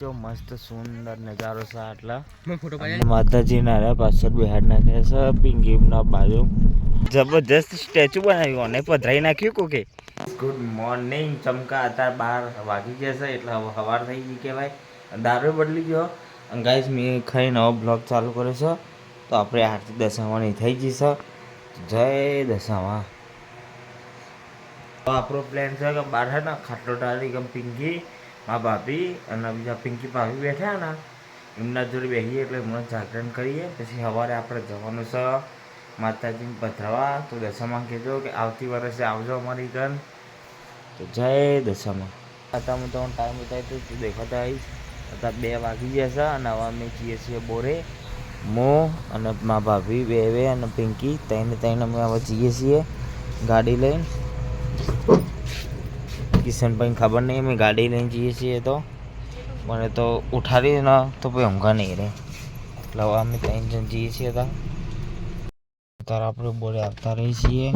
જો મસ્ત સુંદર નજારો છે આટલા. મેં ફોટો અને માતાજી નારા પાછળ બિહાર નાખ્યા છે પિંગીમના બાજુ. જબરજસ્ત સ્ટેચ્યુ બનાવ્યું અને પધરાઈ નાખ્યું કોકે. ગુડ મોર્નિંગ ચમકા અત્યારે બાર વાગી જશે એટલે હવે સવાર થઈ ગઈ કહેવાય. દારૂ બદલી ગયો. અને ગાઈસ મેં ખાઈ નવો બ્લોગ ચાલુ કર્યો છે. તો આપણે આરતી દશામાની થઈ ગઈ છે. જય દશામાં. તો આપણો પ્લાન છે કે બહાર છે ને ખાટલો ટાળી કે પિંકી મા ભાભી અને બીજા પિંકી ભાભી બેઠા ને, એમના જોડે બેસીએ એટલે હમણાં જાગરણ કરીએ. પછી સવારે આપણે જવાનું છે માતાજીને પધરાવા. તો દશામાં કહેજો કે આવતી વર્ષે આવજો અમારી ઘર. તો જય દશામાં. અત્યારમાં તમને ટાઈમ બતાવી તો તું દેખાતા આવીશ. અત્યારે બે વાગી ગયા છે અને હવે અમે જઈએ છીએ બોરે. મો અને મા ભાભી, બે બે અને પિંકી, ત્રણે ત્રણ અમે હવે જઈએ છીએ ગાડી લઈને. કિશનભાઈને ખબર નહીં, અમે ગાડી લઈને જઈએ છીએ તો. મને તો ઉઠાડી ને, તો પછી ઊંઘા નહીં રહે. એટલે હવે અમે ત્રણ જણ જઈએ છીએ તા. ત્યારે આપણે બોલે આવતા રહીએ છીએ.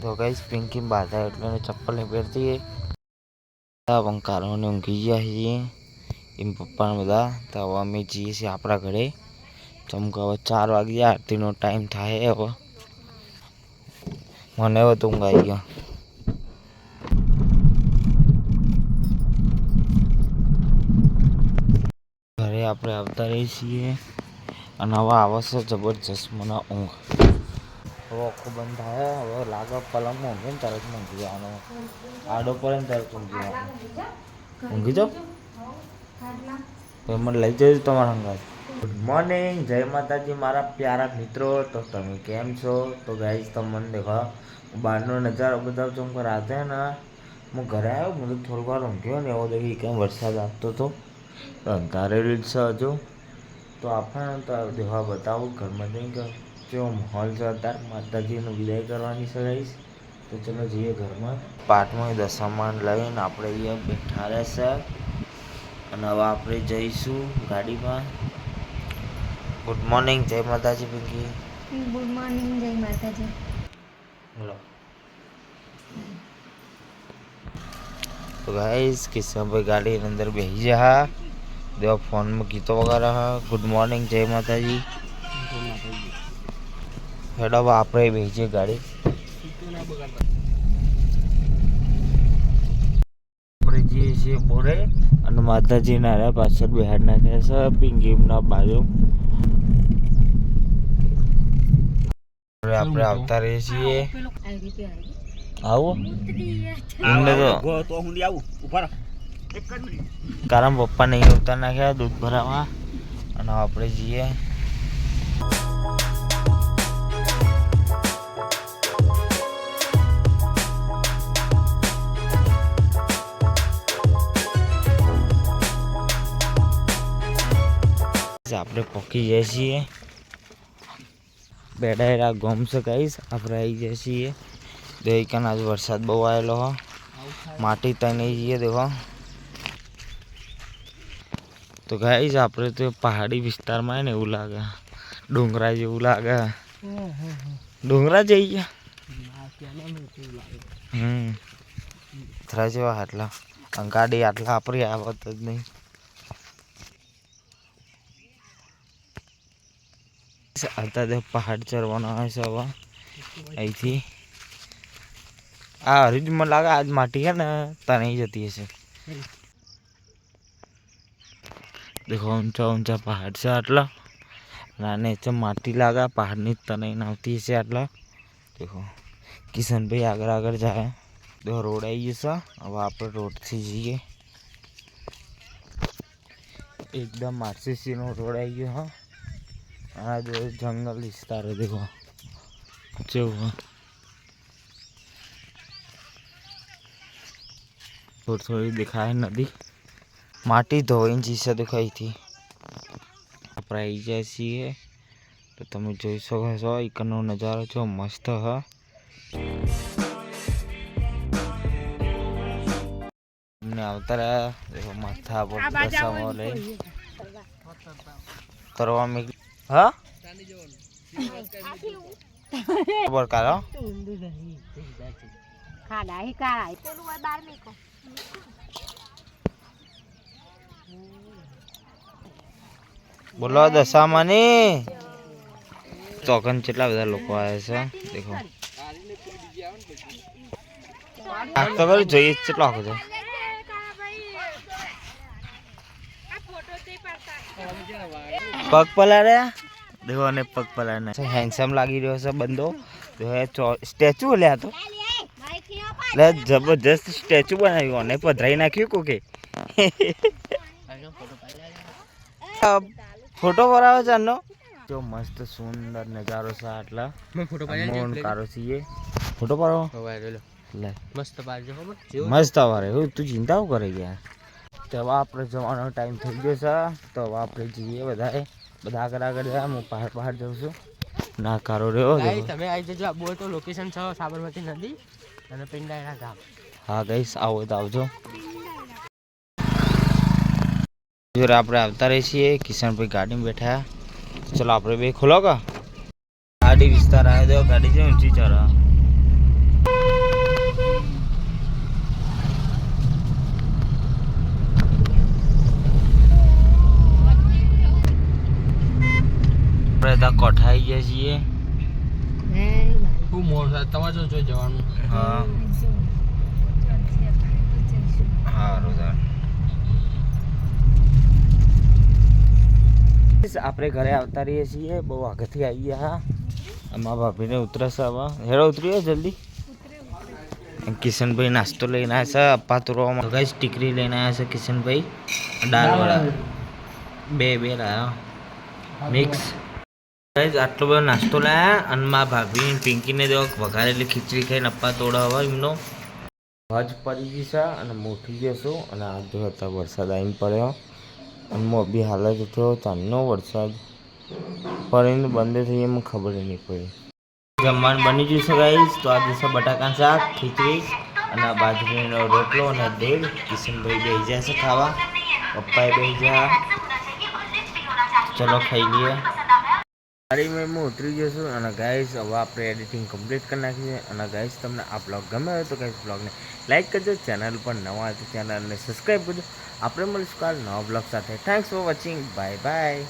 તો કઈ પિંકી બાધા એટલે એને ચપ્પલ નહીં પહેરતી પંકારોને ઊંઘી ગયા છીએ. એમ પપ્પાને બધા. તો હવે અમે જઈએ છીએ આપણા ઘરે. ચમકો હવે ચાર વાગ્યા આરતીનો ટાઈમ થાય હવે. મને હવે તો ઊંઘ આવી ગયો. ઘરે આપણે આવતા રહીએ છીએ. અને હવે આવશે જબરજસ્ત મને ઊંઘ. હવે આખું બંધ થાય. હવે લાગે પલંગમાં ઊંઘે ને તરત ઊંઘી જવાનો આડો પડે ને તરત ઊંઘી જવાનું ઊંઘી જાઓ? મને લઈ જજો તમારા અંગાજ ગુડ મોર્નિંગ જય માતાજી, મારા પ્યારા મિત્રો. તો તમે કેમ છો? તો ગાઈઝ તમને દેખો બહારનો નજારો બતાવું છું. રાતે ને, હું ઘરે આવ્યો, મને થોડીક વાર ઊંઘ્યો ને, એવો દેખી કેમ વરસાદ આવતો હતો અંધારેલું જ છે હજુ તો આપણે દેવા બતાવો ઘરમાં જઈને કેવો માહોલ છે અત્યારે માતાજીનું વિદાય કરવાની છે. તો ચલો જઈએ ઘરમાં. પાઠમાં દશામાન લઈને આપણે અહીંયા બેઠા રહેશે. અને હવે આપણે જઈશું ગાડીમાં. ગુડ મોર્નિંગ જય માતાજી પિંકી. ગુડ મોર્નિંગ જય માતાજી. બોલો તો ગાઈસ કિશનભાઈ ગાડીની અંદર બેસી જા દેવા ફોનમાં ગીતો વગેરે હા ગુડ મોર્નિંગ જય માતાજી હેડો હવે આપણે જઈએ ગાડી આપણે જઈએ છીએ બોરે અને માતાજી નારા પાછળ બેહાડ નાખ્યા છે. પિંગીમના બાજુ. આપણે આવતા રહીએ છીએ. આવું તો કારણ પપ્પા નહીં ઉતાર નાખ્યા, દૂધ ભરાવા. અને આપણે જઈએ. આપણે પોકી જઈએ છીએ. બેડાયેલા ગોમ છે આપણે આવી જઈએ છીએ. દેખાન આજ વરસાદ બહુ આવેલો હો. માટી ત્યાં નહીં જઈએ દેખો. તો ગાઈઝ આપણે તો પહાડી વિસ્તારમાં ને એવું લાગે. ડુંગરા જેવું લાગે. ડુંગરા જઈ ગયા? હમ. થરા જેવા આટલા. અંગાડી ગાડી આટલા આપણી આવત જ નહીં. અત્યારે પહાડ ચડવાનો આવે છે હવે અહીંથી. આ હરીજ મને લાગે આજ માટી છે ને, તને જતી હશે. દેખો ઊંચા ઊંચા પહાડ છે આટલા અને નીચે માટી લાગે પહાડની તનાઈને આવતી હશે આટલા દેખો કિશનભાઈ આગળ આગળ જાય દેખો રોડ આવી જશે હવે આપણે રોડથી જઈએ એકદમ આરસીસીનો રોડ આવી ગયો હા આ જો જંગલ વિસ્તાર है देखो જેવું થોડી થોડી દેખાય નદી માટી ધોઈને જીસે દેખાઈ હતી આપણે આવી જાય છીએ. તો તમે જોઈ શકો છો એકનો નજારો જો મસ્ત હ. અમને આવતા રહ્યા માથા પર દશામાં લઈ. કરવા મેં હા? ખબર કાઢો. ખાડા હી કાળા પેલું બાર મેકો. બોલો દશામાની. ચોકન કેટલા બધા લોકો આવ્યા છે? દેખો. તો કરું જોઈએ કેટલો આખો છે. પગ પલાળ્યા? દેખો અને પગ પલાળના હેન્ડસમ લાગી રહ્યો છે બંદો. એ સ્ટેચ્યુ લ્યા તો. લે જબરજસ્ત સ્ટેચ્યુ બનાવ્યું અને પધરાઈ નાખ્યું કોકે. ફોટો પડાવો છે આનો? જો મસ્ત સુંદર નજારો છે આટલા. ફોટો મોન કારો છીએ. ફોટો પાડો. લે. મસ્ત પાડજો મસ્ત. વારે હું તું ચિંતા કરે યાર તો હવે આપણે જવાનો ટાઈમ થઈ ગયો છે. તો હવે આપણે જઈએ બધાએ. બધા આગળ આગળ જાય. હું પહાડ પહાડ જાઉં છું. ના કારો રહ્યો ગાઈસ તમે આવી જજો. આ બોલ તો લોકેશન છે સાબરમતી નદી અને પિંડાયના ગામ. હા ગઈશ આવો તો આવજો. જોરે આપણે આવતા રહીએ છીએ કિશનભાઈ ગાડીમાં બેઠા. ચલો આપણે બે ખોલો કા? ગાડી વિસ્તાર આવ્યો તો ગાડી છે ઊંચી ચાલો આપણે ત્યાં કોઠાઈ ગયા છીએ. ખૂબ મોડ થાય. તમારે જો જવાનું? હા. સારું ચાલ આપણે ઘરે આવતા રહીએ છીએ. બહુ આગળથી આવી ગયા અમારા ભાભીને ઉતરશે હવે હેરો ઉતરીએ જલ્દી. કિશનભાઈ નાસ્તો લઈને આવ્યા છે અપ્પા તોરવામાં ગઈ ટીકરી લઈને આવ્યા છે કિશનભાઈ. દાળવાળા બે બે લાયા. મિક્સ. ગાઈઝ આટલો બધો નાસ્તો લાયા અને મા ભાભી પિંકીને જો વઘારેલી ખીચડી ખાઈને અપ્પા તોડાવવા એમનો. ભજ પડી ગઈ છે અને મોટી જશો અને આ જો હતા વરસાદ આવીને પડ્યો. અને મોબી હાલત થયો ચાંદનો વરસાદ. પડીને બંધ થઈ એમ ખબર નહીં પડી. જમવાનું બની ગયું છે તો આ દિવસે બટાકા શાક, ખીચડી અને આ બાજરીનો રોટલો અને દેડ કિશનભાઈ બેસી જશે ખાવા. પપ્પાએ બેસી જા ચલો ખાઈ લઈએ. ગાડીમાં હું ઉતરી ગયો છું અને ગાઈઝ હવે આપણે એડિટિંગ કમ્પ્લીટ કરી નાખીએ અને ગાઈઝ તમને આ બ્લોગ ગમે હોય તો ગાઈઝ બ્લોગને લાઈક કરજો ચેનલ પર નવા હોય ચેનલને સબસ્ક્રાઈબ કરજો. આપણે મળીશું કાલ નવા બ્લોગ સાથે. Thanks for watching bye bye